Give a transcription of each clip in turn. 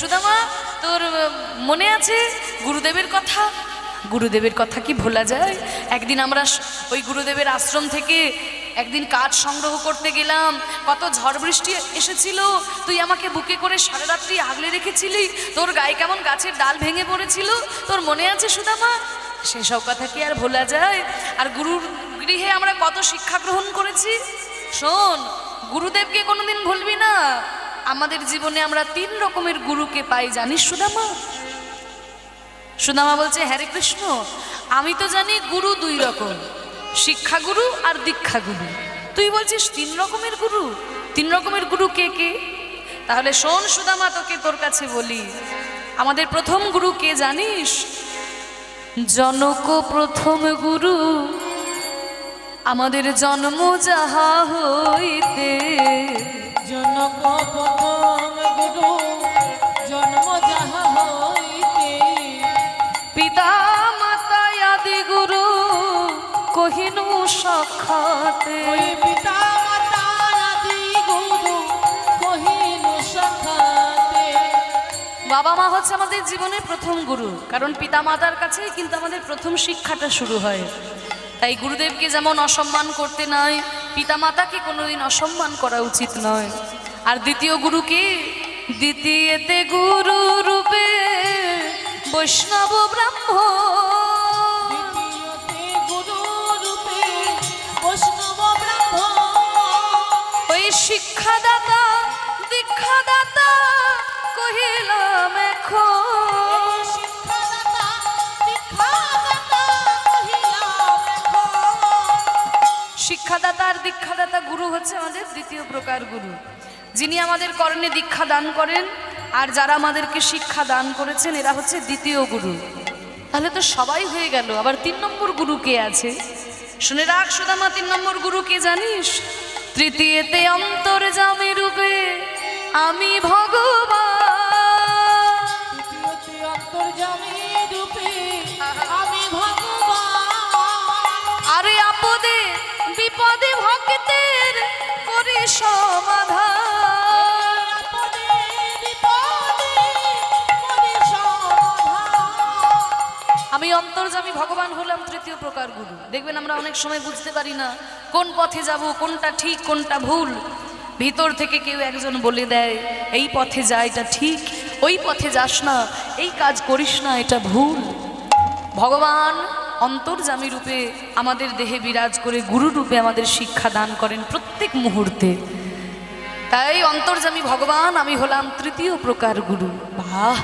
সুদামা তোর মনে আছে গুরুদেবের কথা? গুরুদেবের কথা কি ভোলা যায়? একদিন আমরা ওই গুরুদেবের আশ্রম থেকে একদিন কাঠ সংগ্রহ করতে গেলাম। কত ঝড় বৃষ্টি এসেছিল। তুই আমাকে বুকে করে সারা রাত্রি আগলে রেখেছিলি। তোর গায়ে কেমন গাছের ডাল ভেঙে পড়েছিল। তোর মনে আছে সুদামা? সেসব কথা কি আর ভোলা যায়? আর গুরুর গৃহে আমরা কত শিক্ষা গ্রহণ করেছি? শোন, গুরুদেবকে কোনোদিন ভুলবি না। আমাদের জীবনে আমরা তিন রকমের গুরুকে পাই, জানিস সুদামা? সুদামা বলছে, হ্যারে কৃষ্ণ, আমি তো জানি গুরু দুই রকম শিক্ষা গুরু আর দীক্ষা গুরু তুই বলছিস তিন রকমের গুরু? তিন রকমের গুরু কে কে? তাহলে শোন সুদামা, তোকে তোর কাছে বলি, আমাদের প্রথম গুরু কে জানিস? জনক প্রথম গুরু, আমাদের জন্ম যাহা হইতে জনক প্রথম গুরু জন্ম যাহা হইতে। পিতা মাতা আদি গুরু কহিনু পিতা মাতা আদি গুরু কহিল সখাতে। বাবা মা হচ্ছে আমাদের জীবনের প্রথম গুরু কারণ পিতা মাতার কাছেই কিন্তু আমাদের প্রথম শিক্ষাটা শুরু হয়। তাই গুরুদেবকে যেমন অসম্মান করতে নয় পিতা মাতাকে কোনোদিন অসম্মান করা উচিত নয়। আর দ্বিতীয় গুরু কি দ্বিতীয়তে গুরু রূপে বৈষ্ণব ব্রাহ্মণ শিক্ষাদাতা আর দীক্ষাদাতা গুরু হচ্ছে আমাদের দ্বিতীয় প্রকার গুরু। যিনি আমাদের কর্ণে দীক্ষা দান করেন, আর যারা আমাদেরকে শিক্ষা দান করেছেন, এরা হচ্ছে দ্বিতীয় গুরু। তাহলে তো সবাই হয়ে গেল। আবার তিন নম্বর গুরু কে আছে? শুনে রাখ সুদামা, তিন নম্বর গুরু কে জানিস? তৃতীয়তে অন্তর্জামী রূপে আমি ভগবান। আমি অন্তর্জামী ভগবান হলাম তৃতীয় প্রকার গুরু। দেখবেন আমরা অনেক সময় বুঝতে পারি না কোন পথে যাব, কোনটা ঠিক, কোনটা ভুল। ভিতর থেকে কেউ একজন বলে দেয়, এই পথে যা, এটা ঠিক, ওই পথে যাস না, এই কাজ করিস না, এটা ভুল। ভগবান অন্তর্জামী রূপে আমাদের দেহে বিরাজ করে গুরু রূপে আমাদের শিক্ষা দান করেন প্রত্যেক মুহূর্তে। তাই অন্তর্জামী ভগবান, আমি হলাম তৃতীয় প্রকার গুরু। বাহ!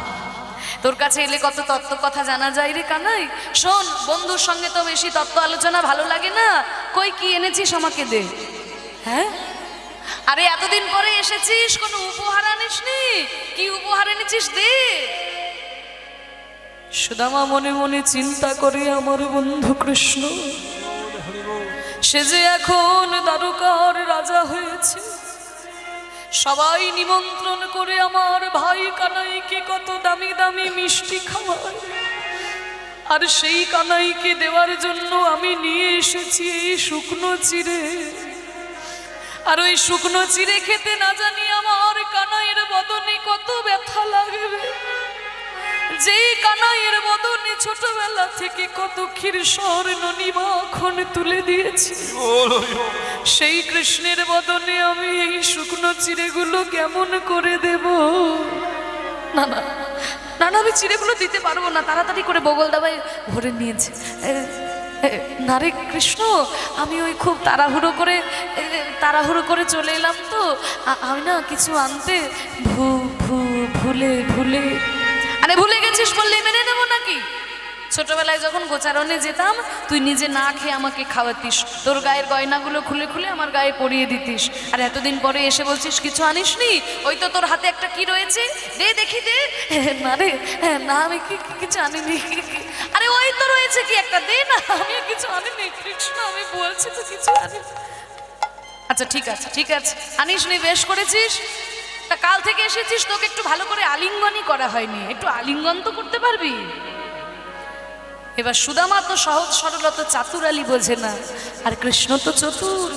তোর কাছে এলে কত তত্ত্ব কথা জানা যায় রে কানাই? শোন, বন্ধুর সঙ্গে তো বেশি তত্ত্ব আলোচনা ভালো লাগে না। কই কি এনেছিস আমাকে দে। হ্যাঁ? আরে, এতদিন পরে এসেছিস, কোনো উপহার আনিসনি? কি উপহার এনেছিস দে। সুদামা মনে মনে চিন্তা করে, আমার বন্ধু কৃষ্ণ, সে যে এখন দ্বারকার রাজা হয়েছে। সবাই নিমন্ত্রণ করে আমার ভাই কানাইকে কত দামি দামি মিষ্টি খাওয়ায়। আর সেই কানাইকে দেওয়ার জন্য আমি নিয়ে এসেছি এই শুকনো চিড়ে। আর ওই শুকনো চিড়ে খেতে না জানি আমার কানাইয়ের বদনে কত ব্যথা লাগবে। যেই কানাইয়ের বদনে ছোটবেলা থেকে কত ক্ষীর স্বর্ণ নিমাখন তুলে দিয়েছি। সেই কৃষ্ণের বদনে আমি এই শুকনো চিড়েগুলো কেমন করে দেব? না না না না, আমি চিড়েগুলো দিতে পারব না। তাড়াতাড়ি করে বগল দাবাই ভরে নিয়েছে। না রে কৃষ্ণ, আমি ওই খুব তাড়াহুড়ো করে তাড়াহুড়ো করে চলে এলাম তো। আমি না কিছু আনতে ভু ভু, ভুলে ভুলে আরে ভুলে গেছিস বললেই মেনে নেব নাকি? ছোটবেলায় যখন গোচারণে যেতাম, তুই নিজে না খেয়ে আমাকে খাওয়াতিস। তোর গায়ের গয়নাগুলো খুলে খুলে আমার গায়ে পরিয়ে দিতিস। আর এতদিন পরে এসে বলছিস, কিছু আনিসনি? ওই তো তোর হাতে একটা কি রয়েছে? দে দেখি, দে। না রে, না, আমি কি, কি- কিছু আনিনি। আরে ওই তো রয়েছে কি একটা? দে না, আমি কিছু আনিনি। কৃষ্ণ, আমি বলছি তো কিছু আনি আচ্ছা ঠিক আছে ঠিক আছে। আনিস নি বেশ করেছিস? তা কাল থেকে এসেছিস, তোকে একটু ভালো করে আলিঙ্গনই করা হয়নি। একটু আলিঙ্গন তো করতে পারবি? এবার সুদামা তো সহজ সরলত চাতুরালি বোঝে না, আর কৃষ্ণ তো চতুর।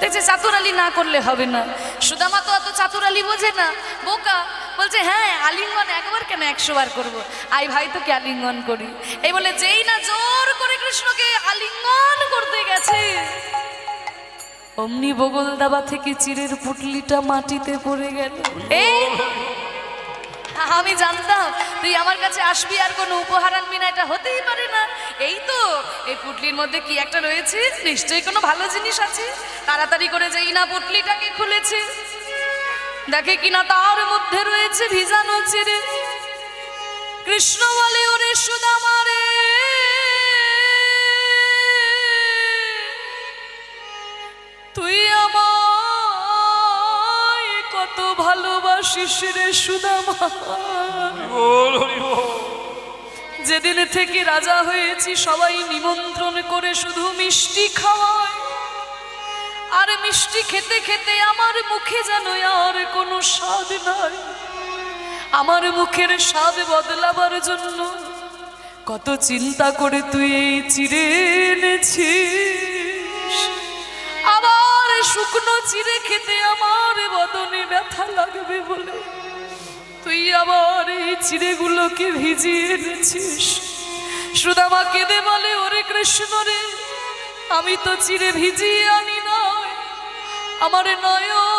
দেখছে চাতুরালি না করলে হবে না। সুদামা তো অত চাতুরালি বোঝে না। বোকা, বলছে হ্যাঁ আলিঙ্গন একবার কেন একশো বার করব? আই ভাই, তোকে আলিঙ্গন করি। এই বলে যেই না জোর করে কৃষ্ণকে আলিঙ্গন করতে গেছে। অমনি বগল দাবা থেকে চিরের পুটলিটা মাটিতে পড়ে গেল। আমি জানতাম তুই আমার কাছে আসবি আর কোনো উপহার আনবি না, এটা হতেই পারে না। এই তো, এই পুটলির মধ্যে কি একটা রয়েছে? নিশ্চয়ই কোনো ভালো জিনিস আছে? তাড়াতাড়ি করে যেই না পুটলিটাকে খুলেছে। দেখে কিনা তার মধ্যে রয়েছে ভিজানো চিরে কৃষ্ণ বলে, ওরে সুদামারে ভালোবাসিস রে সুদামা। যেদিন থেকে রাজা হয়েছি, সবাই নিমন্ত্রণ করে শুধু মিষ্টি খাওয়ায়। আর মিষ্টি খেতে খেতে আমার মুখে যেন আর কোনো স্বাদ নাই। আমার মুখের স্বাদ বদলাবার জন্য কত চিন্তা করে তুই এই চিড়ে এনেছিস। আবার শুকনো চিড়ে খেতে আমার বদনে ব্যথা লাগবে বলে। তুই আবার এই চিড়েগুলোকে ভিজিয়ে এনেছিস। সুদামা কেঁদে বলে, ওরে কৃষ্ণ রে, আমি তো চিড়ে ভিজিয়ে আনি নয়। আমার নয়ন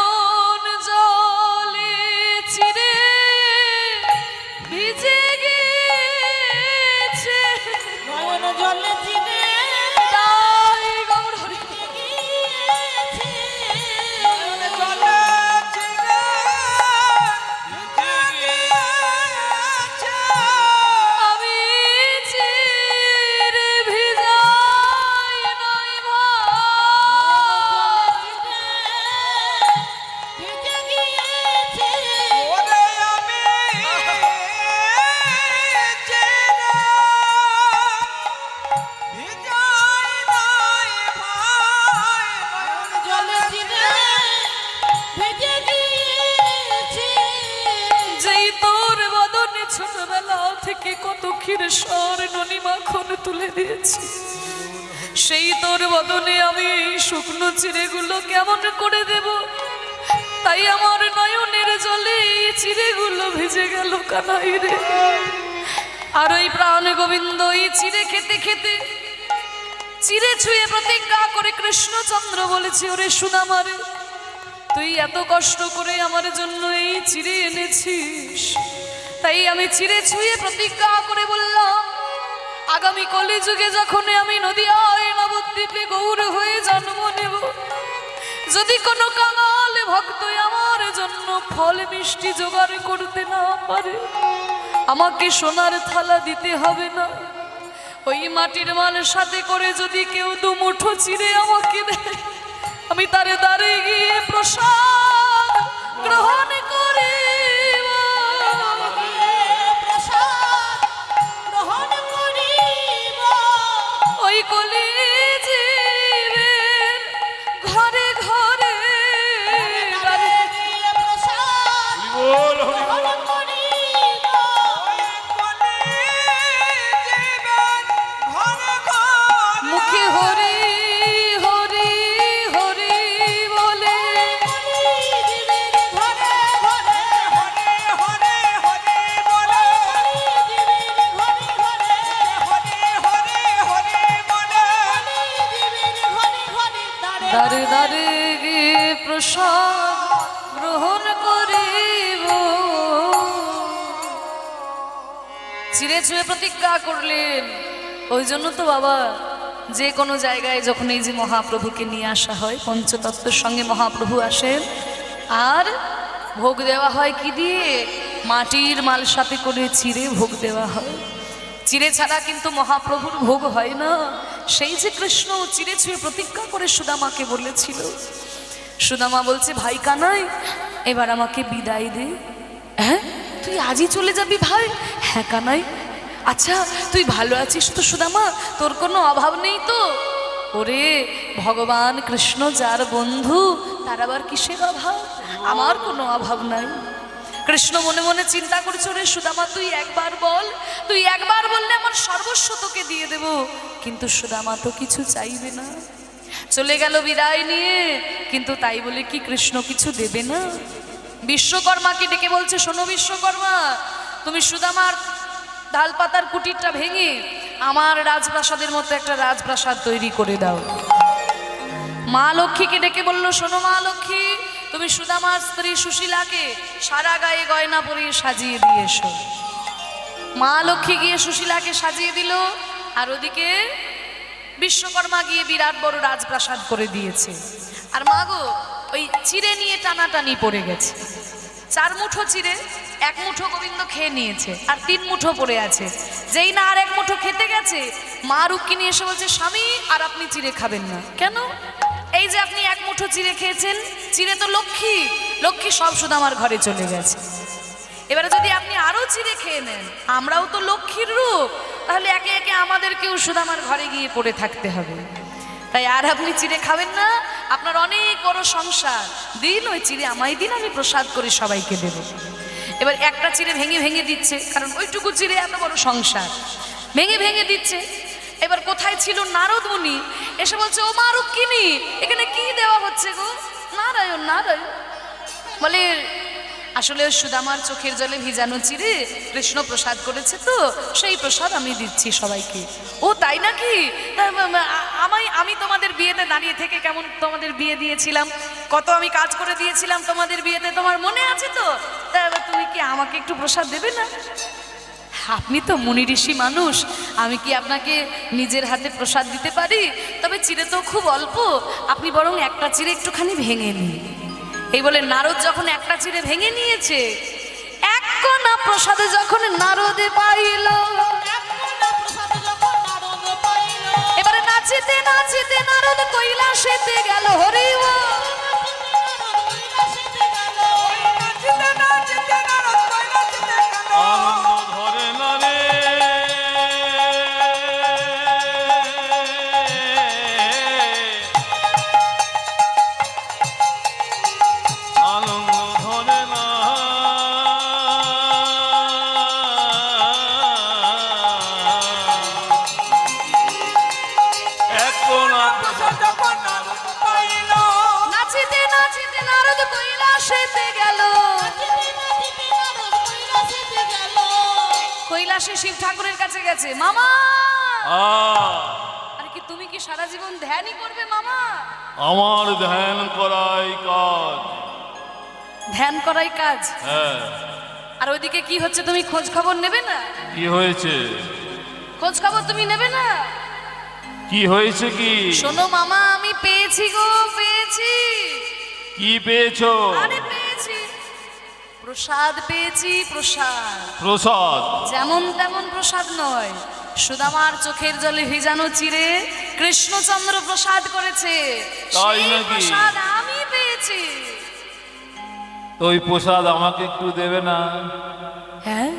চিড়েগুলো কেমন করে দেব? তাই আমার নয়নের জলে এই চিড়েগুলো ভেজে গেল কানাই রে। আর ওই প্রাণ গোবিন্দ এই চিড়ে খেতে খেতে চিড়ে ছুঁয়ে প্রতিজ্ঞা করে কৃষ্ণচন্দ্র বলেছে, ওরে সুনামারে তুই এত কষ্ট করে আমার জন্য এই চিড়ে এনেছিস। তাই আমি চিড়ে ছুঁয়ে প্রতিজ্ঞা করে বললাম আগামী কলিযুগে যখন আমি নদীয়ায় নবদ্বীপে গৌর হয়ে জন্ম নেব, যদি কোনো কাঙাল ভক্ত আমার জন্য ফল মিষ্টি জোগাড় করতে না পারে, আমাকে সোনার থালা দিতে হবে না। ওই মাটির মালের সাথে করে যদি কেউ দু মুঠো চিড়ে আমাকে দেয়, আমি তারে দাঁড়িয়ে গিয়ে প্রসাদ গ্রহণ করলেন। ওই জন্য তো বাবা, যে কোনো জায়গায় যখন এই যে মহাপ্রভুকে নিয়ে আসা হয়, পঞ্চতত্ত্বের সঙ্গে মহাপ্রভু আসেন, আর ভোগ দেওয়া হয় কি দিয়ে? মাটির মাল সাথে করে চিড়ে ভোগ দেওয়া হয়। চিড়ে ছাড়া কিন্তু মহাপ্রভুর ভোগ হয় না। সেই যে কৃষ্ণ চিড়ে ছুঁয়ে প্রতিজ্ঞা করে সুদামাকে বলেছিল। সুদামা বলছে, ভাই কানাই, এবার আমাকে বিদায় দে। হ্যাঁ? তুই আজই চলে যাবি ভাই? হ্যাঁ কানাই। আচ্ছা তুই ভালো আছিস তো সুদামা? তোর কোনো অভাব নেই তো? ওরে, ভগবান কৃষ্ণ যার বন্ধু, তার আবার কিসের অভাব? আমার কোনো অভাব নাই। কৃষ্ণ মনে মনে চিন্তা করছে রে সুদামা, তুই একবার বল। তুই একবার বললে আমার সর্বস্ব তোকে দিয়ে দেব। কিন্তু সুদামা তো কিছু চাইবে না। চলে গেল বিদায় নিয়ে, কিন্তু তাই বলে কি কৃষ্ণ কিছু দেবে না? বিশ্বকর্মাকে ডেকে বলছে, শোনো বিশ্বকর্মা, তুমি সুদামার ডালপাতার কুটিরটা ভেঙে আমার রাজপ্রাসাদের মতো একটা রাজপ্রাসাদ তৈরি করে দাও। মা লক্ষ্মীকে ডেকে বলল, শোনো মা লক্ষ্মী, তুমি সুদামার স্ত্রী সুশীলাকে সারা গায়ে গয়না পরিয়ে সাজিয়ে দিয়ে এসো। মা লক্ষ্মী গিয়ে সুশীলাকে সাজিয়ে দিল আর ওদিকে বিশ্বকর্মা গিয়ে বিরাট বড় রাজপ্রাসাদ করে দিয়েছে। আর মা গো, ওই চিড়ে নিয়ে টানাটানি পড়ে গেছে। চার মুঠো চিড়ে এক মুঠো গোবিন্দ খেয়ে নিয়েছে আর তিন মুঠো পড়ে আছে। যেই না আর এক মুঠো খেতে গেছে, মা রুক্মিণী এসে বলছে, স্বামী, আর আপনি চিড়ে খাবেন না। কেন? এই যে আপনি এক মুঠো চিড়ে খেয়েছেন, চিড়ে তো লক্ষ্মী। লক্ষ্মী সব শুধু আমার ঘরে চলে গেছে। এবারে যদি আপনি আরও চিড়ে খেয়ে নেন, আমরাও তো লক্ষ্মীর রূপ, তাহলে একে একে আমাদেরকেও শুধু আমার ঘরে গিয়ে পড়ে থাকতে হবে। তাই আর আপনি চিড়ে খাবেন না, আপনার অনেক বড় সংসার। দিন ওই চিড়ে আমায় দিন, আমি প্রসাদ করে সবাইকে দেব। এবার একটা চিড়ে ভেঙে ভেঙে দিচ্ছে কারণ ওইটুকু চিড়ে এত বড় সংসার ভেঙে ভেঙে দিচ্ছে এবার কোথায় ছিল নারদ মুনি এসে বলছে ও মা রুক্মিণী এখানে কি দেওয়া হচ্ছে গো নারায়ণ নারায়ণ বলে আসলে সুদামার চোখের জলে ভিজানো চিরে কৃষ্ণ প্রসাদ করেছে তো সেই প্রসাদ আমি দিচ্ছি সবাইকে ও তাই নাকি আমায় আমি তোমাদের বিয়েতে দাঁড়িয়ে থেকে কেমন তোমাদের বিয়ে দিয়েছিলাম কত আমি কাজ করে দিয়েছিলাম তোমাদের বিয়েতে, তোমার মনে আছে তো? তা এবার তুমি কি আমাকে একটু প্রসাদ দেবে না? আপনি তো মুনি ঋষি মানুষ, আমি কি আপনাকে নিজের হাতে প্রসাদ দিতে পারি? তবে চিড়ে তো খুব অল্প, আপনি বরং একটা চিড়ে একটুখানি ভেঙে নিন। এই বলে নারদ যখন একটা চিড়ে ভেঙে নিয়েছে, এক প্রসাদে যখন নারদে পাইল, এবারে নাচিতে নাচিতে নারদ কৈলাসেতে গেল হরি কৈলাসে শিব ঠাকুরের কাছে গেছে। মামা! আরে কি তুমি কি সারা জীবন ধ্যানই করবে মামা? আমার ধ্যান করাই কাজ। ধ্যান করাই কাজ? হ্যাঁ। আর ওইদিকে কি হচ্ছে তুমি খোঁজ খবর নেবে না? কি হয়েছে? খোঁজ খবর তুমি নেবে না? কি হয়েছে কি? শোনো মামা আমি পেয়েছি গো পেয়েছি। কি পেয়েছ? আরে পেয়েছি প্রসাদ পেয়েছি প্রসাদ। প্রসাদ। যেমন তেমন প্রসাদ নয়। সুদামার চোখের জলে ভিজানো চিরে কৃষ্ণচন্দ্র প্রসাদ করেছে। তাই নাকি? আমি পেয়েছি। তো ওই প্রসাদ আমাকে একটু দেবে না? হ্যাঁ?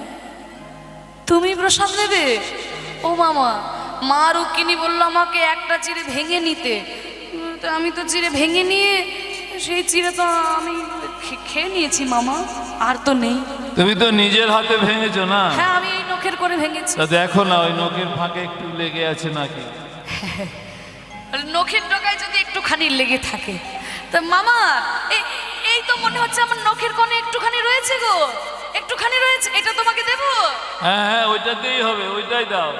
তুমি প্রসাদ নেবে? ও মামা মা রুক্মিণী বলল আমাকে একটা চিড়ে ভেঙে নিতে। তো আমি তো চিড়ে ভেঙে নিয়ে সেই চিড়ে তো আমি খেয়ে নিয়েছি মামা। আর তো নেই। তুমি তো নিজের হাতে ভেঙেছো না? হ্যাঁ আমি এই নখের করে ভেঙেছি। তা দেখো না ওই নখের ফাঁকে একটু লেগে আছে নাকি? নখের ডগায় যদি একটুখানি লেগে থাকে। তা মামা এই- এই তো মনে হচ্ছে আমার নখের কোণে একটুখানি রয়েছে গো। একটুখানি রয়েছে এটা তোমাকে দেবো? হ্যাঁ হ্যাঁ ওইটাতেই হবে ওইটাই দাও।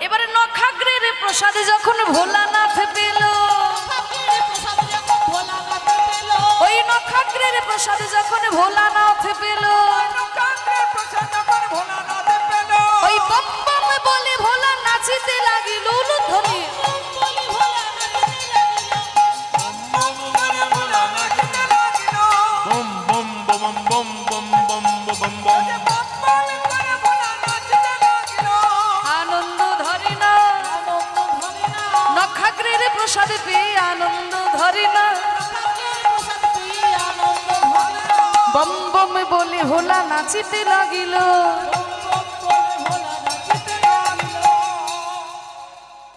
এবারে নখাগ্রের প্রসাদে যখন ভোলানাথ পেল প্রসাদ প্রসাদে যখন ভোলানাথ পেল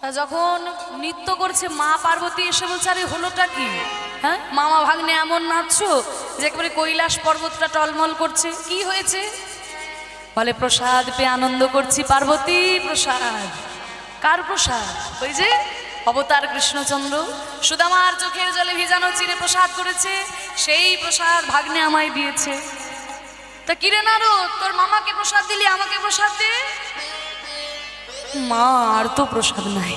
তা যখন নৃত্য করছে মা পার্বতী, এসে বলছে, আরে, হলোটা কি? হ্যাঁ? মামা ভাগ্নে এমন নাচছো যে একেবারে কৈলাস পর্বতটা টলমল করছে। কি হয়েছে? বলে, প্রসাদ পেয়ে আনন্দ করছি পার্বতী, প্রসাদ। কার প্রসাদ? ওই যে অবতার কৃষ্ণচন্দ্র। সুদামার চোখের জলে ভিজানো চিরে প্রসাদ করেছে, সেই প্রসাদ ভাগ্নে আমায় দিয়েছে। তা কিরে নারো তোর মামাকে প্রসাদ দিলি, আমাকে প্রসাদ দে? মা, আর তো প্রসাদ নাই।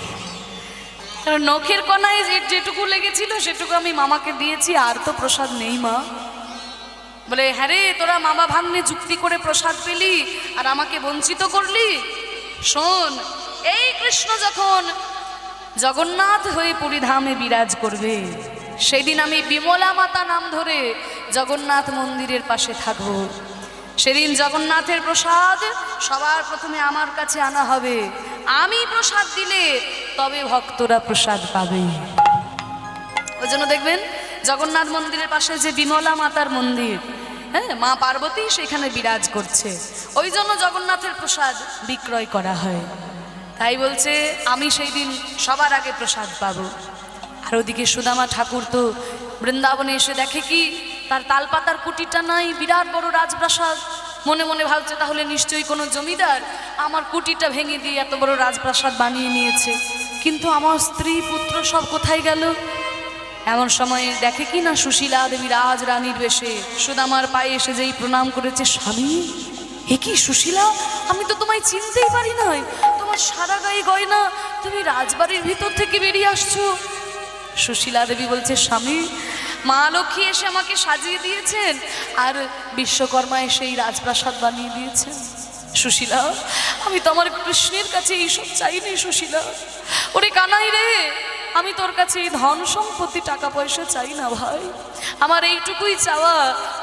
নখের কণায় যেটুকু লেগেছিল, সেটুকু আমি মামাকে দিয়েছি, আর তো প্রসাদ নেই, মা। বলে হ্যাঁ রে, তোরা মামা ভাগ্নে যুক্তি করে প্রসাদ পেলি, আর আমাকে বঞ্চিত করলি? শোন, এই কৃষ্ণ যখন জগন্নাথ হয়ে পুরীধামে বিরাজ করবে, সেদিন আমি বিমলা মাতা নাম ধরে জগন্নাথ মন্দিরের পাশে থাকব। সেদিন জগন্নাথের প্রসাদ সবার প্রথমে আমার কাছে আনা হবে। আমি প্রসাদ দিলে তবে ভক্তরা প্রসাদ পাবে। ওই জন্য দেখবেন, জগন্নাথ মন্দিরের পাশে যে বিমলা মাতার মন্দির হ্যাঁ মা পার্বতী সেখানে বিরাজ করছে। ওই জন্য জগন্নাথের প্রসাদ বিক্রয় করা হয়। তাই বলছে, আমি সেই দিন সবার আগে প্রসাদ পাবো। আর ওদিকে সুদামা ঠাকুর তো বৃন্দাবনে এসে দেখে কি তার তালপাতার কুটিটা নাই, বিরাট বড় রাজপ্রাসাদ। মনে মনে ভাবছে, তাহলে নিশ্চয়ই কোনো জমিদার আমার কুটিটা ভেঙে দিয়ে এত বড় রাজপ্রাসাদ বানিয়ে নিয়েছে। কিন্তু আমার স্ত্রী পুত্র সব কোথায় গেল? এমন সময় দেখে কি না সুশীলা দেবী রাজ রানীর বেশে। সুদামার পায়ে এসে যেই প্রণাম করেছে, স্বামী, এ কি সুশীলা? আমি তো তোমায় চিনতেই পারি নাই। তোমার সারা গায়ে গয়না, তুমি রাজবাড়ির ভিতর থেকে বেরিয়ে আসছো। সুশীলা দেবী বলছে, স্বামী মা লক্ষ্মী এসে আমাকে সাজিয়ে দিয়েছেন, আর বিশ্বকর্মা এসে এই রাজপ্রাসাদ বানিয়ে দিয়েছেন। সুশীলা, আমি তো আমার কৃষ্ণের কাছে এইসব চাইনি সুশীলা। ওরে কানাই রে, আমি তোর কাছে এই ধন সম্পত্তি, টাকা পয়সা চাই না ভাই। আমার এইটুকুই চাওয়া,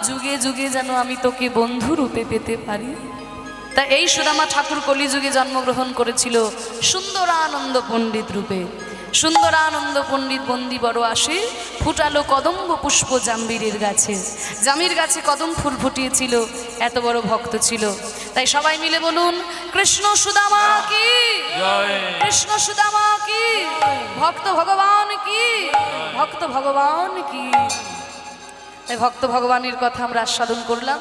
যুগে যুগে যেন আমি তোকে বন্ধু রূপে পেতে পারি। তা এই সুদামা ঠাকুর কলিযুগে জন্মগ্রহণ করেছিল সুন্দরানন্দ পণ্ডিত রূপে। সুন্দরানন্দ পণ্ডিত বন্দি বড় আসে ফুটালো কদম্ব পুষ্প জাম্বিরের গাছে। জামির গাছে কদম ফুল ফুটিয়েছিল এত বড় ভক্ত ছিল। তাই সবাই মিলে বলুন কৃষ্ণ সুদামা কি? কৃষ্ণ সুদামা কি? ভক্ত ভগবান কি? ভক্ত ভগবান কি? তাই ভক্ত ভগবানের কথা আমরা আস্বাদন করলাম।